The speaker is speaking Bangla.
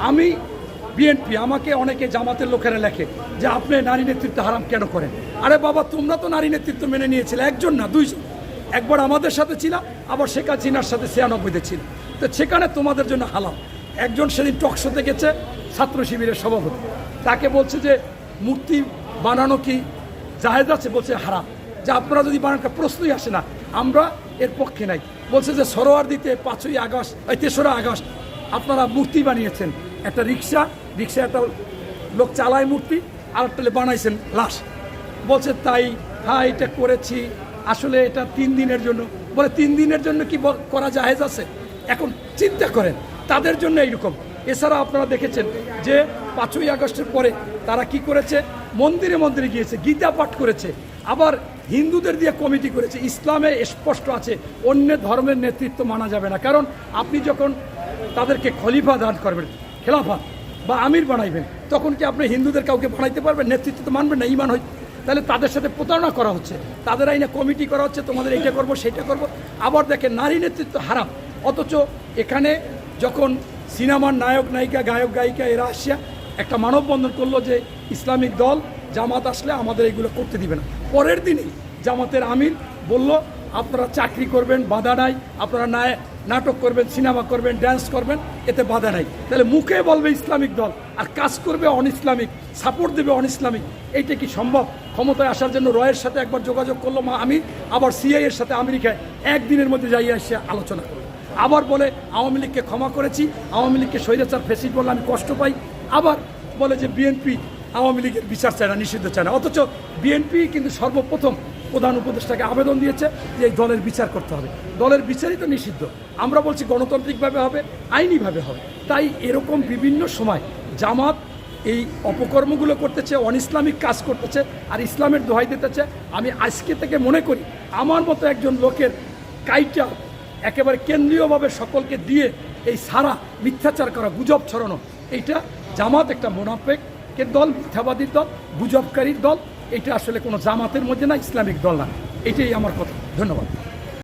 আমি বিএনপি, আমাকে অনেকে জামাতের লোকেরা লেখে যে আপনি নারী নেতৃত্ব হারাম কেন করেন? আরে বাবা, তোমরা তো নারী নেতৃত্ব মেনে নিয়েছিলে, একজন না, দুইজন। একবার আমাদের সাথে ছিল, আবার শেখ হাসিনার সাথে ছিয়ানব্বইতে ছিল। তো সেখানে তোমাদের জন্য হালাল। একজন সেদিন টকশোতে গেছে, ছাত্র শিবিরের সভাপতি। তাকে বলছে যে, মূর্তি বানানো কি জাহেজ আছে? বলছে, হারাম। যে আপনারা যদি বানান প্রশ্নই আসে না। আমরা এর পক্ষে নাই। বলছে যে, সরোয়ার দিতে পাঁচই আগস্ট তেসরা আগস্ট আপনারা মূর্তি বানিয়েছেন। একটা রিক্সা রিক্সা একটা লোক চালায় মূর্তি আর একটা বানাইছেন লাশ। বলছে, তাই হ্যাঁ এটা করেছি। আসলে এটা তিন দিনের জন্য। বলে, তিন দিনের জন্য কি করা জাহেজ আছে? এখন চিন্তা করেন, তাদের জন্য এইরকম। এছাড়া আপনারা দেখেছেন যে, পাঁচই আগস্টের পরে তারা কি করেছে? মন্দিরে মন্দিরে গিয়েছে, গীতা পাঠ করেছে, আবার হিন্দুদের দিয়ে কমিটি করেছে। ইসলামে স্পষ্ট আছে, অন্য ধর্মের নেতৃত্ব মানা যাবে না। কারণ আপনি যখন তাদেরকে খলিফা দান করবেন খেলাফা বা আমির বানাইবেন, তখন কি আপনি হিন্দুদের কাউকে বানাইতে পারবেন? নেতৃত্ব তো মানবেন না, ইমান হয় তাহলে তাদের সাথে প্রতারণা করা হচ্ছে। তাদের আইনে কমিটি করা হচ্ছে, তোমাদের এইটা করব, সেইটা করব। আবার দেখে নারী নেতৃত্ব হারাম। অথচ এখানে যখন সিনেমার নায়ক, নায়িকা, গায়ক, গায়িকা এরা আসিয়া একটা মানববন্ধন করল যে ইসলামিক দল, জামাত আসলে আমাদের এগুলো করতে দিবে না। পরের দিনই জামাতের আমির বলল, আপনারা চাকরি করবেন, বাধা নাই। আপনারা নাটক করবেন, সিনেমা করবেন ড্যান্স করবেন। এতে বাধা নাই। তাহলে মুখে বলবে ইসলামিক দল, আর কাজ করবে অন ইসলামিক সাপোর্ট দেবে অন ইসলামিক এইটা কি সম্ভব? ক্ষমতায় আসার জন্য রয়ের সাথে একবার যোগাযোগ করল মা আমি আবার সিআই এর সাথে আমেরিকায় একদিনের মধ্যে যাইয়া এসে আলোচনা করল। আবার বলে, আওয়ামী লীগকে ক্ষমা করেছি, আওয়ামী লীগকে স্বৈরাচার ফেসিড বললে আমি কষ্ট পাই। আবার বলে যে, বিএনপি আওয়ামী লীগের বিচার চায় না, নিষিদ্ধ চায় না। অথচ বিএনপি কিন্তু সর্বপ্রথম প্রধান উপদেষ্টাকে আবেদন দিয়েছে যে এই দলের বিচার করতে হবে। দলের বিচারই তো নিষিদ্ধ। আমরা বলছি গণতান্ত্রিকভাবে হবে, আইনিভাবে হবে। তাই এরকম বিভিন্ন সময় জামাত এই অপকর্মগুলো করতেছে অন ইসলামিক কাজ করতেছে আর ইসলামের দোহাই দিতেছে। আমি আজকে থেকে মনে করি, আমার মতো একজন লোকের কাইটা একেবারে কেন্দ্রীয়ভাবে সকলকে দিয়ে এই সারা মিথ্যাচার করা, গুজব ছড়ানো, এইটা জামাত একটা মোনাফেকের দল, মিথ্যাবাদীর দল, গুজবকারীর দল এটা আসলে কোনো জামাতের মধ্যে না ইসলামিক দল না। এটাই আমার কথা। ধন্যবাদ।